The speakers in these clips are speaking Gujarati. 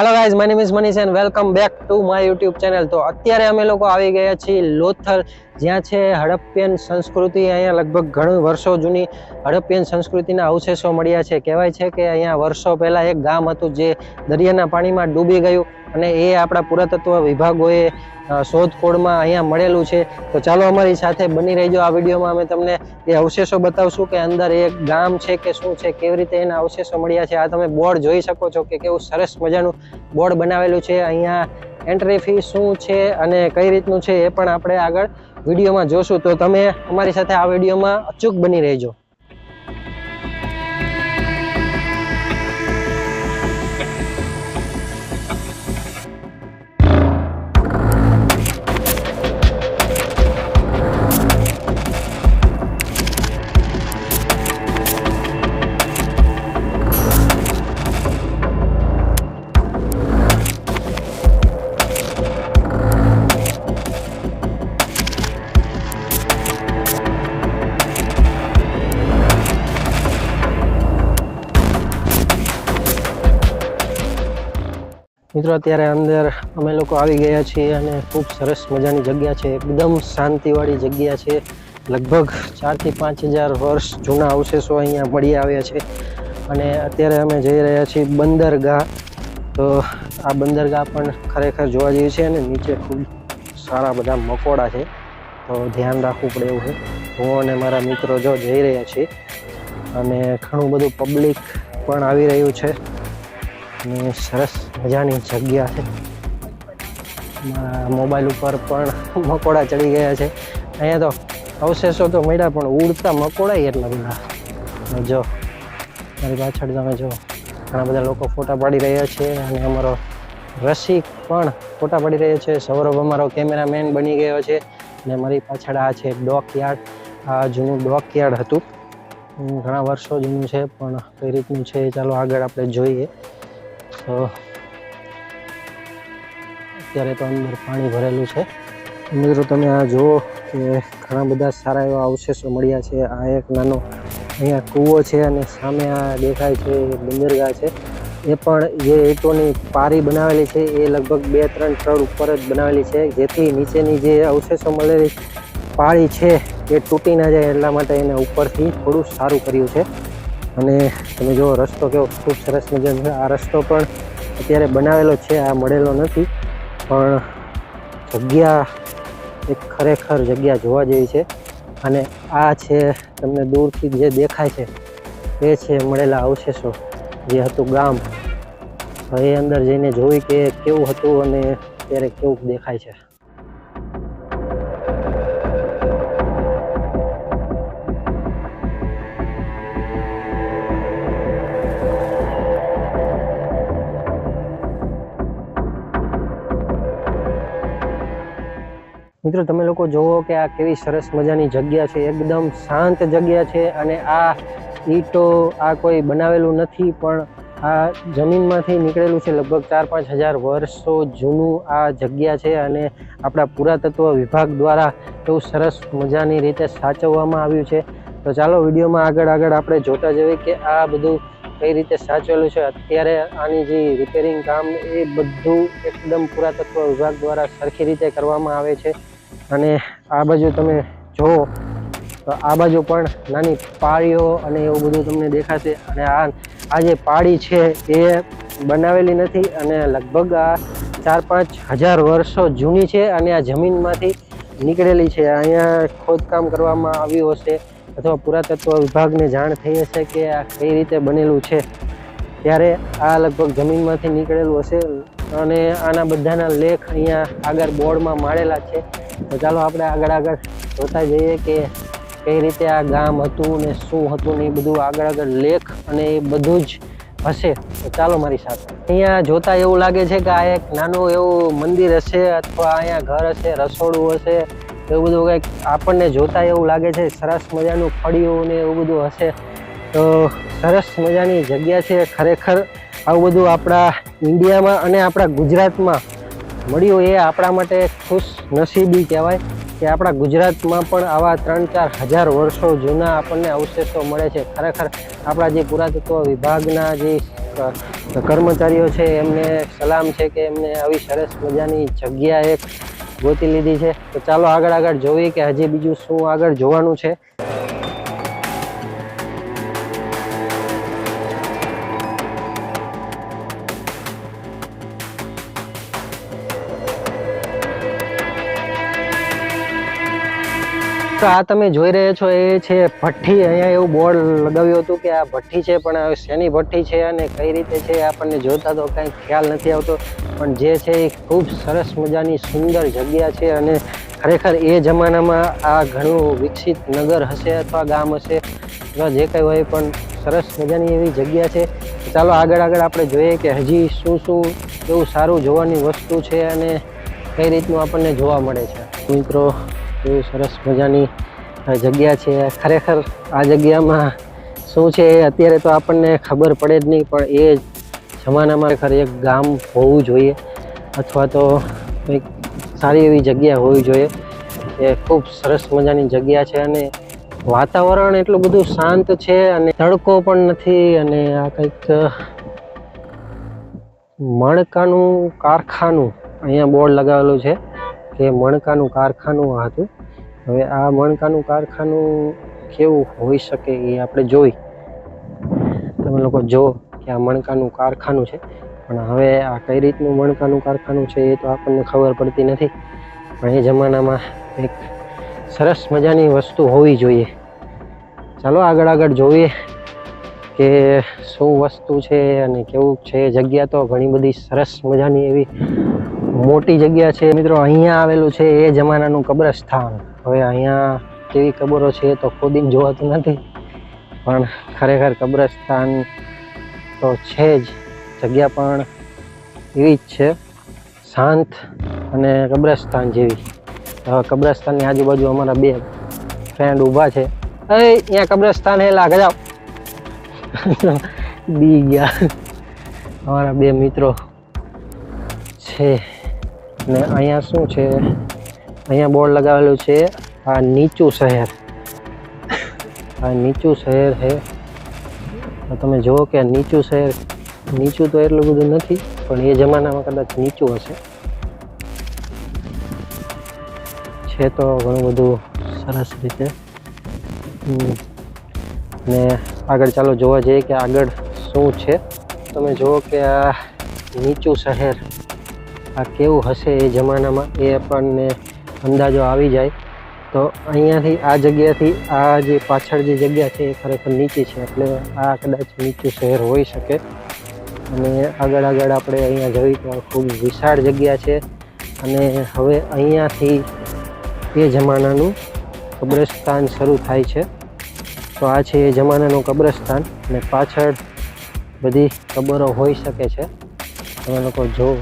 Hello guys my name is Manish and welcome back to my YouTube channel તો અત્યારે અમે લોકો આવી ગયા છીએ લોથલ, જ્યાં છે હડપ્પિયન સંસ્કૃતિ. અહીંયા લગભગ ઘણું વર્ષો જૂની હડપ્પિયન સંસ્કૃતિના અવશેષો મળ્યા છે. કહેવાય છે કે અહીંયા વર્ષો પહેલાં એક ગામ હતું જે દરિયાના પાણીમાં ડૂબી ગયું. અને એ આપણા પુરાતત્વ વિભાગોએ શોધખોળમાં અહીંયા મળેલું છે. તો ચાલો અમારી સાથે બની રહેજો આ વિડીયોમાં. અમે તમને એ અવશેષો બતાવશું કે અંદર એક ગામ છે કે શું છે, કેવી રીતે એના અવશેષો મળ્યા છે. આ તમે બોર્ડ જોઈ શકો છો કે કેવું સરસ મજાનું બોર્ડ બનાવેલું છે. અહીંયા એન્ટ્રી ફી શું છે અને કઈ રીતનું છે એ પણ આપણે આગળ વિડીયોમાં જોશું. તો તમે અમારી સાથે આ વિડીયોમાં અચૂક બની રહેજો. મિત્રો, અત્યારે અંદર અમે લોકો આવી ગયા છીએ અને ખૂબ સરસ મજાની જગ્યા છે. એકદમ શાંતિવાળી જગ્યા છે. લગભગ ચારથી પાંચ હજાર વર્ષ જૂના અવશેષો અહીંયા મળી આવ્યા છે. અને અત્યારે અમે જઈ રહ્યા છીએ બંદરગાહ. તો આ બંદરગાહ પણ ખરેખર જોવા જેવી છે અને નીચે ખૂબ સારા બધા મકોડા છે. તો ધ્યાન રાખવું પડે એવું છે. હું અને મારા મિત્રો જો જઈ રહ્યા છીએ અને ઘણું બધું પબ્લિક પણ આવી રહ્યું છે. અને સરસ મજાની જગ્યા છે. મોબાઈલ ઉપર પણ મકોડા ચડી ગયા છે. અહીંયા તો અવશેષો તો મળ્યા પણ ઉડતા મકોડાય એટલા બધા. જો, મારી પાછળ તમે જો, ઘણા બધા લોકો ફોટા પાડી રહ્યા છે અને અમારો રસિક પણ ફોટા પાડી રહ્યો છે. સૌરભ અમારો કેમેરામેન બની ગયો છે અને મારી પાછળ આ છે ડોકયાર્ડ. આ જૂનું ડોકયાર્ડ હતું. ઘણા વર્ષો જૂનું છે પણ કઈ રીતનું છે ચાલો આગળ આપણે જોઈએ. તો અત્યારે તો અંદર પાણી ભરેલું છે. મિત્રો, તમે આ જુઓ કે ઘણા બધા સારા એવા અવશેષો મળ્યા છે. આ એક નાનો અહીંયા કૂવો છે અને સામે આ દેખાય છે બંદરગાહ છે. એ પણ જે ઈંટોની પારી બનાવેલી છે, એ લગભગ બે, ત્રણ ત્રણ ઉપર જ બનાવેલી છે. જેથી નીચેની જે અવશેષો મળેલી પાળી છે, એ તૂટી ના જાય એટલા માટે એને ઉપરથી થોડું સારું કર્યું છે. અને તમે જુઓ, રસ્તો કેવો ખૂબ સરસ મજાનો છે. આ રસ્તો પણ અત્યારે બનાવેલો છે, આ મળેલો નથી, પણ જગ્યા એક ખરેખર જગ્યા જોવા જેવી છે. અને આ છે તમને દૂરથી જે દેખાય છે, એ છે મળેલા અવશેષો, જે હતું ગામ. એ અંદર જઈને જોઈ કે કેવું હતું અને અત્યારે કેવું દેખાય છે. મિત્રો, તમે લોકો જુઓ કે આ કેવી સરસ મજાની જગ્યા છે. એકદમ શાંત જગ્યા છે અને આ ઈંટો આ કોઈ બનાવેલું નથી, પણ આ જમીનમાંથી નીકળેલું છે લગભગ ચાર પાંચ હજાર વર્ષો જૂનું આ જગ્યા છે અને આપણા પુરાતત્વ વિભાગ દ્વારા એવું સરસ મજાની રીતે સાચવવામાં આવ્યું છે. તો ચાલો વિડીયોમાં આગળ આગળ આપણે જોતા જઈએ કે આ બધું કઈ રીતે સાચવેલું છે. અત્યારે આની જે રિપેરિંગ કામ એ બધું એકદમ પુરાતત્વ વિભાગ દ્વારા સરખી રીતે કરવામાં આવે છે. અને આ બાજુ તમે જુઓ, તો આ બાજુ પણ નાની પાળીઓ અને એવું બધું તમને દેખાશે. અને આ આ જે પાળી છે એ બનાવેલી નથી અને લગભગ આ ચાર પાંચ હજાર વર્ષો જૂની છે અને આ જમીનમાંથી નીકળેલી છે. અહીંયા ખોદકામ કરવામાં આવ્યું હશે અથવા પુરાતત્વ વિભાગને જાણ થઈ હશે કે આ કઈ રીતે બનેલું છે. ત્યારે આ લગભગ જમીનમાંથી નીકળેલું હશે અને આના બધાના લેખ અહીંયા આગળ બોર્ડમાં માળેલા છે. તો ચાલો આપણે આગળ આગળ જોતા જઈએ કે કઈ રીતે આ ગામ હતું ને શું હતું ને એ બધું આગળ આગળ લેખ અને એ બધું જ હશે. તો ચાલો મારી સાથે. અહીંયા જોતા એવું લાગે છે કે આ એક નાનું એવું મંદિર હશે અથવા અહીંયા ઘર હશે, રસોડું હશે, એવું બધું કંઈક આપણને જોતા એવું લાગે છે, સરસ મજાનું ફળિયું ને એવું બધું હશે. તો સરસ મજાની જગ્યા છે ખરેખર. આવું બધું આપણા ઇન્ડિયામાં અને આપણા ગુજરાતમાં મળ્યું એ આપણા માટે ખુશ નસીબી કહેવાય કે આપણા ગુજરાતમાં પણ આવા ત્રણ ચાર હજાર વર્ષો જૂના આપણને અવશેષો મળે છે. ખરેખર આપણા જે પુરાતત્વ વિભાગના જે કર્મચારીઓ છે, એમને સલામ છે કે એમને આવી સરસ મજાની જગ્યા એક ગોતી લીધી છે. તો ચાલો આગળ આગળ જોઈએ કે હજી બીજું શું આગળ જોવાનું છે. તો આ તમે જોઈ રહ્યા છો એ છે ભઠ્ઠી. અહીંયા એવું બોર્ડ લગાવ્યું હતું કે આ ભઠ્ઠી છે, પણ શેની ભઠ્ઠી છે અને કઈ રીતે છે આપણને જોતા તો કાંઈ ખ્યાલ નથી આવતો. પણ જે છે એ ખૂબ સરસ મજાની સુંદર જગ્યા છે અને ખરેખર એ જમાનામાં આ ઘણું વિકસિત નગર હશે અથવા ગામ હશે અથવા જે કંઈ હોય પણ સરસ મજાની એવી જગ્યા છે. ચાલો આગળ આગળ આપણે જોઈએ કે હજી શું શું એવું સારું જોવાની વસ્તુ છે અને કઈ રીતનું આપણને જોવા મળે છે. મિત્રો એવી સરસ મજાની જગ્યા છે. ખરેખર આ જગ્યામાં શું છે એ અત્યારે તો આપણને ખબર પડે જ નહીં, પણ એ જમાનામાં ખરેખર એક ગામ હોવું જોઈએ અથવા તો કંઈક સારી એવી જગ્યા હોવી જોઈએ. એ ખૂબ સરસ મજાની જગ્યા છે અને વાતાવરણ એટલું બધું શાંત છે અને તડકો પણ નથી અને આ કંઈક મણકાનું કારખાનું અહીંયા બોર્ડ લગાવેલું છે. કે મણકાનું કારખાનું હતું. હવે આ મણકાનું કારખાનું કેવું હોઈ શકે એ આપણે જોઈ. તમે લોકો જો કે આ મણકાનું કારખાનું છે. પણ હવે આ કઈ રીતનું મણકાનું કારખાનું છે એ તો આપણને ખબર પડતી નથી. પણ એ જમાનામાં એક સરસ મજાની વસ્તુ હોવી જોઈએ. ચાલો આગળ આગળ જોઈએ કે શું વસ્તુ છે અને કેવું છે. જગ્યા તો ઘણી બધી સરસ મજાની એવી મોટી જગ્યા છે. મિત્રો, અહીંયા આવેલું છે એ જમાનાનું કબ્રસ્તાન. હવે અહીંયા કેવી કબરો છે તો ખોદીને જોવાતું નથી. પણ ખરેખર કબ્રસ્તાન તો છે જ. જગ્યા પણ એવી જ છે. શાંત અને કબ્રસ્તાન જેવી. કબ્રસ્તાનની આજુબાજુ અમારા બે ફ્રેન્ડ ઊભા છે. અરે અહીંયા કબ્રસ્તાન હે, લાગ જાઓ. બી ગયા. અમારા બે મિત્રો છે. ને અહીંયા શું છે? અહીંયા બોર્ડ લગાવેલું છે, આ નીચું શહેર. આ નીચું શહેર છે. તમે જુઓ કે નીચું શહેર, નીચું તો એટલું બધું નથી, પણ એ જમાનામાં કદાચ નીચું હશે. છે તો ઘણું બધું સરસ રીતે. ને આગળ ચાલો જોવા જઈએ કે આગળ શું છે. તમે જુઓ કે આ નીચું શહેર આ કેવું હશે એ જમાનામાં એ આપણને અંદાજો આવી જાય. તો અહીંયાથી આ જગ્યાથી આ જે પાછળ જે જગ્યા છે એ ખરેખર નીચી છે. એટલે આ કદાચ નીચું શહેર હોઈ શકે. અને આગળ આગળ આપણે અહીંયા જોઈ તો ખૂબ વિશાળ જગ્યા છે. અને હવે અહીંયાથી એ જમાનાનું કબ્રસ્તાન શરૂ થાય છે. તો આ છે એ જમાનાનું કબ્રસ્તાન. અને પાછળ બધી કબરો હોઈ શકે છે. તમે લોકો જો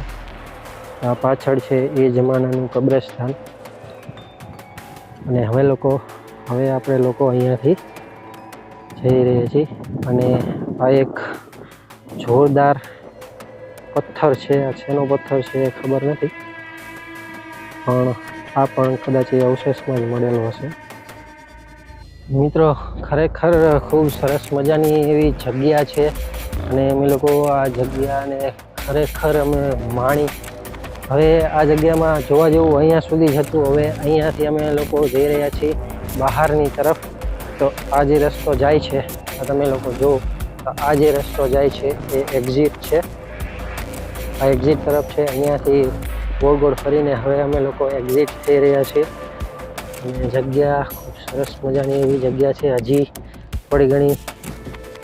આ પાછળ છે એ જમાનાનું કબ્રસ્તાન. અને હવે લોકો, હવે આપણે લોકો અહીંયાથી જઈ રહ્યા છીએ. અને આ એક જોરદાર પથ્થર છે, આ શેનો પથ્થર છે એ ખબર નથી. પણ આ પણ કદાચ એ અવશેષમાં જ મળેલો હશે. મિત્રો, ખરેખર ખૂબ સરસ મજાની એવી જગ્યા છે. અને અમે લોકો આ જગ્યાને ખરેખર અમે માણી હવે આ જગ્યામાં જોવા જેવું અહીંયા સુધી જ હતું. હવે અહીંયાથી અમે લોકો જઈ રહ્યા છીએ બહારની તરફ. તો આ જે રસ્તો જાય છે તમે લોકો જુઓ, તો આ જે રસ્તો જાય છે એ એક્ઝિટ છે. આ એક્ઝિટ તરફ છે, અહીંયાથી ગોળ ગોળ ફરીને હવે અમે લોકો એક્ઝિટ થઈ રહ્યા છીએ. અને જગ્યા ખૂબ સરસ મજાની એવી જગ્યા છે, હજી થોડી ઘણી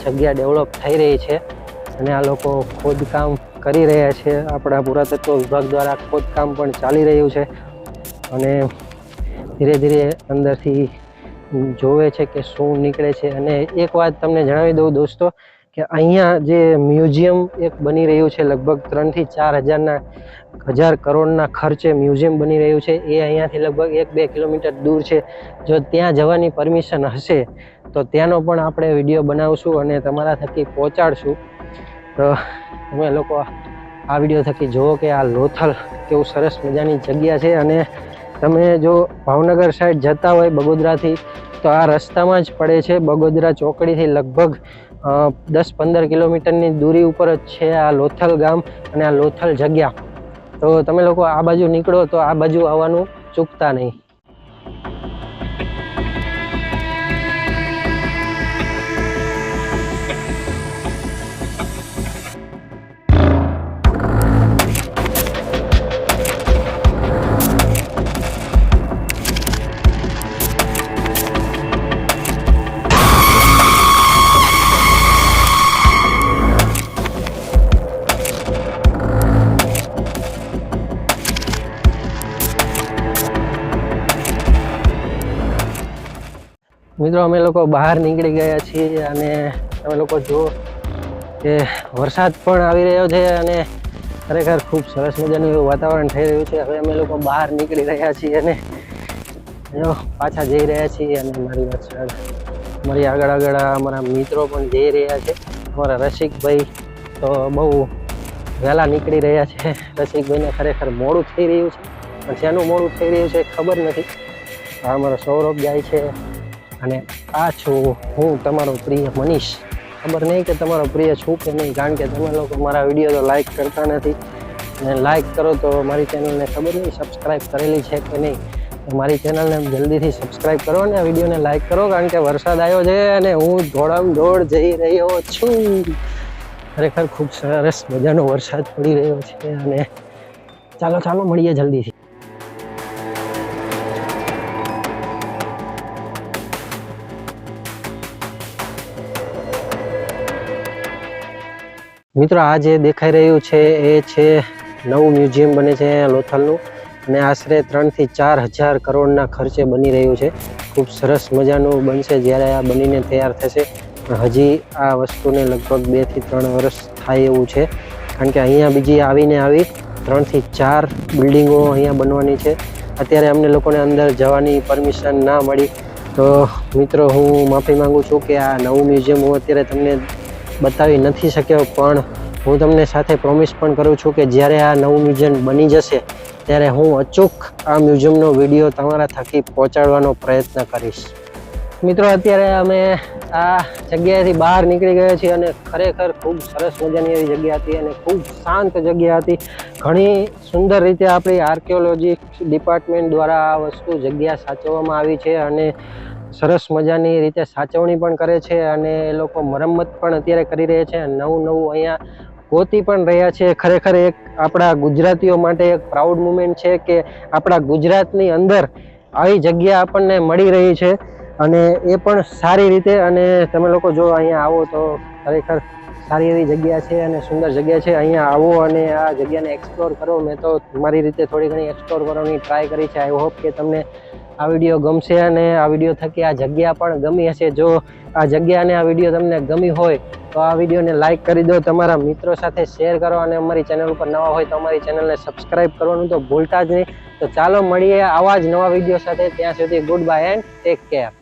જગ્યા ડેવલપ થઈ રહી છે. અને આ લોકો ખોદકામ કરી રહ્યા છે. આપણા પુરાતત્વ વિભાગ દ્વારા ખોદકામ પણ ચાલી રહ્યું છે. અને ધીરે ધીરે અંદરથી જોવે છે કે શું નીકળે છે. અને એક વાત તમને જણાવી દઉં દોસ્તો, કે અહીંયા જે મ્યુઝિયમ એક બની રહ્યું છે, લગભગ ત્રણથી ચાર હજારના, હજાર કરોડના ખર્ચે મ્યુઝિયમ બની રહ્યું છે. એ અહીંયાથી લગભગ એક બે કિલોમીટર દૂર છે. જો ત્યાં જવાની પરમિશન હશે, તો ત્યાંનો પણ આપણે વીડિયો બનાવશું અને તમારા થકી પહોંચાડશું. તો તમે લોકો આ વીડિયો થકી જુઓ કે આ લોથલ કેવું સરસ મજાની જગ્યા છે અને તમે જો ભાવનગર સાઈડ જતા હોય બગોદરાથી, તો આ રસ્તામાં જ પડે છે બગોદરા ચોકડીથી લગભગ દસ પંદર કિલોમીટરની દૂરી ઉપર જ છે આ લોથલ ગામ અને આ લોથલ જગ્યા. તો તમે લોકો આ બાજુ નીકળો તો આ બાજુ આવવાનું ચૂકતા નહીં. મિત્રો, અમે લોકો બહાર નીકળી ગયા છીએ અને તમે લોકો જુઓ કે વરસાદ પણ આવી રહ્યો છે અને ખરેખર ખૂબ સરસ મજાનું એવું વાતાવરણ થઈ રહ્યું છે. હવે અમે લોકો બહાર નીકળી રહ્યા છીએ અને જો પાછા જઈ રહ્યા છીએ અને મારી પાછળ મારી આગળ આગળ અમારા મિત્રો પણ જઈ રહ્યા છે. અમારા રસિકભાઈ તો બહુ વહેલા નીકળી રહ્યા છે. રસિકભાઈને ખરેખર મોડું થઈ રહ્યું છે. પણ શેનું મોડું થઈ રહ્યું છે ખબર નથી. આ અમારો સૌરભ જાય છે. અને આ છું હું, તમારો પ્રિય મનીષ. ખબર નહીં કે તમારો પ્રિય છું કે નહીં, કારણ કે તમે લોકો મારા વીડિયો તો લાઈક કરતા નથી. અને લાઈક કરો તો મારી ચેનલને ખબર નહીં સબસ્ક્રાઈબ કરેલી છે કે નહીં. મારી ચેનલને જલ્દીથી સબસ્ક્રાઈબ કરો અને આ વિડીયોને લાઈક કરો, કારણ કે વરસાદ આવ્યો છે અને હું દોડામ દોડ જઈ રહ્યો છું. ખરેખર ખૂબ સરસ મજાનો વરસાદ પડી રહ્યો છે અને ચાલો ચાલો મળીએ જલ્દીથી. મિત્રો, આ જે દેખાઈ રહ્યું છે, એ છે નવું મ્યુઝિયમ બને છે લોથલનું અને આશરે ત્રણથી ચાર હજાર કરોડના ખર્ચે બની રહ્યું છે. ખૂબ સરસ મજાનું બનશે જ્યારે આ બનીને તૈયાર થશે. હજી આ વસ્તુને લગભગ બેથી ત્રણ વર્ષ થાય એવું છે. કારણ કે અહીંયા બીજી આવીને આવી ત્રણથી ચાર બિલ્ડિંગો અહીંયા બનવાની છે. અત્યારે અમને લોકોને અંદર જવાની પરમિશન ના મળી. તો મિત્રો, હું માફી માંગુ છું કે આ નવું મ્યુઝિયમ હું અત્યારે તમને બતાવી નથી શક્યો, પણ હું તમને સાથે પ્રોમિસ પણ કરું છું કે જ્યારે આ નવું મ્યુઝિયમ બની જશે, ત્યારે હું અચૂક આ મ્યુઝિયમનો વીડિયો તમારા થકી પહોંચાડવાનો પ્રયત્ન કરીશ. મિત્રો, અત્યારે અમે આ જગ્યાએથી બહાર નીકળી ગયા છીએ અને ખરેખર ખૂબ સરસ મજાની એવી જગ્યા હતી અને ખૂબ શાંત જગ્યા હતી. ઘણી સુંદર રીતે આપણી આર્કિયોલોજી ડિપાર્ટમેન્ટ દ્વારા આ વસ્તુ જગ્યા સાચવવામાં આવી છે અને સરસ મજાની રીતે સાચવણી પણ કરે છે અને એ લોકો મરમ્મત પણ અત્યારે કરી રહ્યા છે. નવું નવું અહીંયા ગોતી પણ રહ્યા છે. ખરેખર એક આપણા ગુજરાતીઓ માટે એક પ્રાઉડ મુમેન્ટ છે કે આપણા ગુજરાતની અંદર આવી જગ્યા આપણને મળી રહી છે અને એ પણ સારી રીતે અને તમે લોકો જો અહીંયા આવો તો ખરેખર સારી એવી જગ્યા છે અને સુંદર જગ્યા છે. અહીંયા આવો અને આ જગ્યાને એક્સપ્લોર કરો. મેં તો મારી રીતે થોડી ઘણી એક્સપ્લોર કરવાની ટ્રાય કરી છે. આઈ હોપ કે તમને આ વીડિયો ગમશે અને આ વીડિયો થકી આ જગ્યા પણ ગમી હશે. જો આ જગ્યા અને આ વીડિયો તમને ગમી હોય, તો આ વિડીયોને લાઇક કરી દો. તમારા મિત્રો સાથે શેર કરો અને અમારી ચેનલ ઉપર નવા હોય તો અમારી ચેનલને સબસ્ક્રાઈબ કરવાનું તો ભૂલતા જ નહીં. તો ચાલો મળીએ આવા જ નવા વીડિયો સાથે. ત્યાં સુધી goodbye and take care